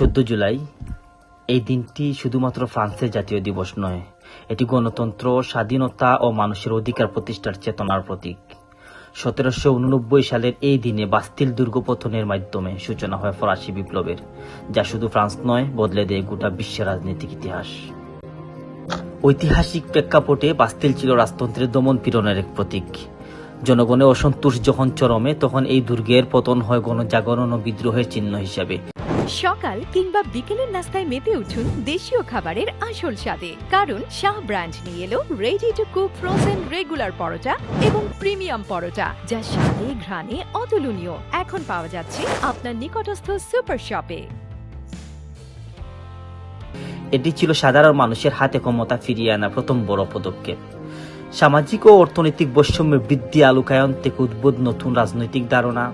চোদ্দ জুলাই, এই দিনটি শুধুমাত্র ফ্রান্সের জাতীয় দিবস নয়, এটি গণতন্ত্র, স্বাধীনতা ও মানুষের অধিকার প্রতিষ্ঠার চেতনার প্রতীক। সতেরোশো উননব্বই সালের এই দিনে বাস্তিল দুর্গপতনের মাধ্যমে সূচনা হয় ফরাসি বিপ্লবের, যা শুধু ফ্রান্স নয়, বদলে দেয় গোটা বিশ্বের রাজনৈতিক ইতিহাস। ঐতিহাসিক প্রেক্ষাপটে বাস্তিল ছিল রাজতন্ত্রের দমন পীড়নের এক প্রতীক। জনগণের অসন্তোষ যখন চরমে, তখন এই দুর্গের পতন হয় গণজাগরণ ও বিদ্রোহের চিহ্ন হিসাবে। সকাল কিংবা বিকেলের নাস্তায় মেতে উঠুন দেশীয় খাবারের আসল স্বাদে। কারণ শাহ ব্র্যান্ড নিয়ে এলো ready to cook frozen regular paratha এবং প্রিমিয়াম পরোটা, যা স্বাদে, ঘ্রাণে অতুলনীয়। এখন পাওয়া যাচ্ছে আপনার নিকটস্থ সুপার শপে এটি ছিল সাধারণ মানুষের হাতে ক্ষমতা ফিরিয়ে আনা প্রথম বড় পদক্ষেপ। সামাজিক ও অর্থনৈতিক বৈষম্য বৃদ্ধি আলোকায়ন থেকে উদ্ভূত নতুন রাজনৈতিক ধারণা।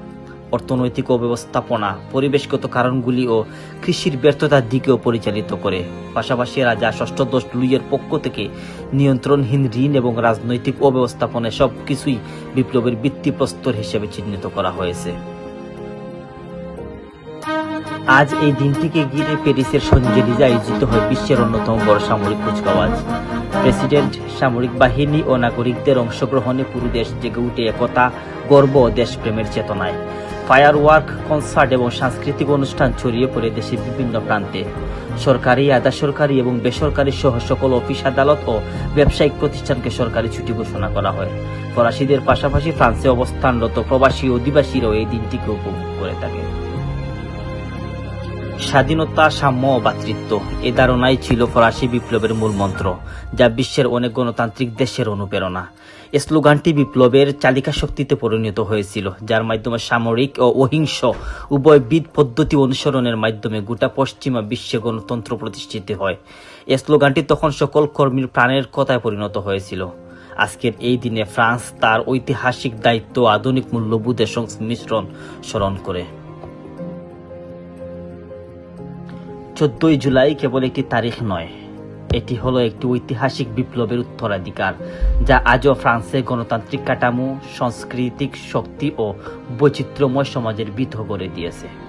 অর্থনৈতিক অব্যবস্থাপনা, পরিবেশগত কারণগুলি ও কৃষির ব্যর্থতার দিকেও পরিচালিত করে। পাশাপাশি রাজা ষষ্ঠদশ লুইয়ের পক্ষ থেকে নিয়ন্ত্রণহীন ঋণ এবং রাজনৈতিক অব্যবস্থাপনায় সব কিছুই বিপ্লবের ভিত্তিপ্রস্তর হিসেবে চিহ্নিত করা হয়েছে। আজ এই দিনটিকে ঘিরে প্যারিসের সঞ্জেলিজে আয়োজিত হয় বিশ্বের অন্যতম বড় সামরিক কুচকাওয়াজ। প্রেসিডেন্ট, সামরিক বাহিনী ও নাগরিকদের অংশগ্রহণে পুরো দেশ জেগে উঠে একতা, গর্ব ও দেশপ্রেমের চেতনায়। ফায়ার ওয়ার্ক কনসার্ট এবং সাংস্কৃতিক অনুষ্ঠান ছড়িয়ে পড়ে দেশের বিভিন্ন প্রান্তে। সরকারি আধা সরকারি এবং বেসরকারি সহ সকল অফিস, আদালত ও ব্যবসায়িক প্রতিষ্ঠানকে সরকারি ছুটি ঘোষণা করা হয়। ফরাসিদের পাশাপাশি ফ্রান্সে অবস্থানরত প্রবাসী অধিবাসীরাও এই দিনটিকে উপভোগ করে থাকে স্বাধীনতা সাম্য ও ভ্রাতৃত্ব এ ধারণাই ছিল ফরাসি বিপ্লবের মূল মন্ত্র, যা বিশ্বের অনেক গণতান্ত্রিক দেশের অনুপ্রেরণা। স্লোগানটি বিপ্লবের চালিকা শক্তিতে পরিণত হয়েছিল, যার মাধ্যমে সামরিক ও অহিংস উভয়বিদ পদ্ধতি অনুসরণের মাধ্যমে গোটা পশ্চিমা বিশ্বে গণতন্ত্র প্রতিষ্ঠিত হয়। স্লোগানটি তখন সকল কর্মীর প্রাণের কথায় পরিণত হয়েছিল। আজকের এই দিনে ফ্রান্স তার ঐতিহাসিক দায়িত্ব আধুনিক মূল্যবোধের সংমিশ্রণ স্মরণ করে। চোদ্দই জুলাই কেবল একটি তারিখ নয়। এটি হলো একটি ঐতিহাসিক বিপ্লবের উত্তরাধিকার, যা আজও ফ্রান্সে গণতান্ত্রিক কাঠামো, সাংস্কৃতিক শক্তি ও বৈচিত্র্যময় সমাজের বিধ করে দিয়েছে।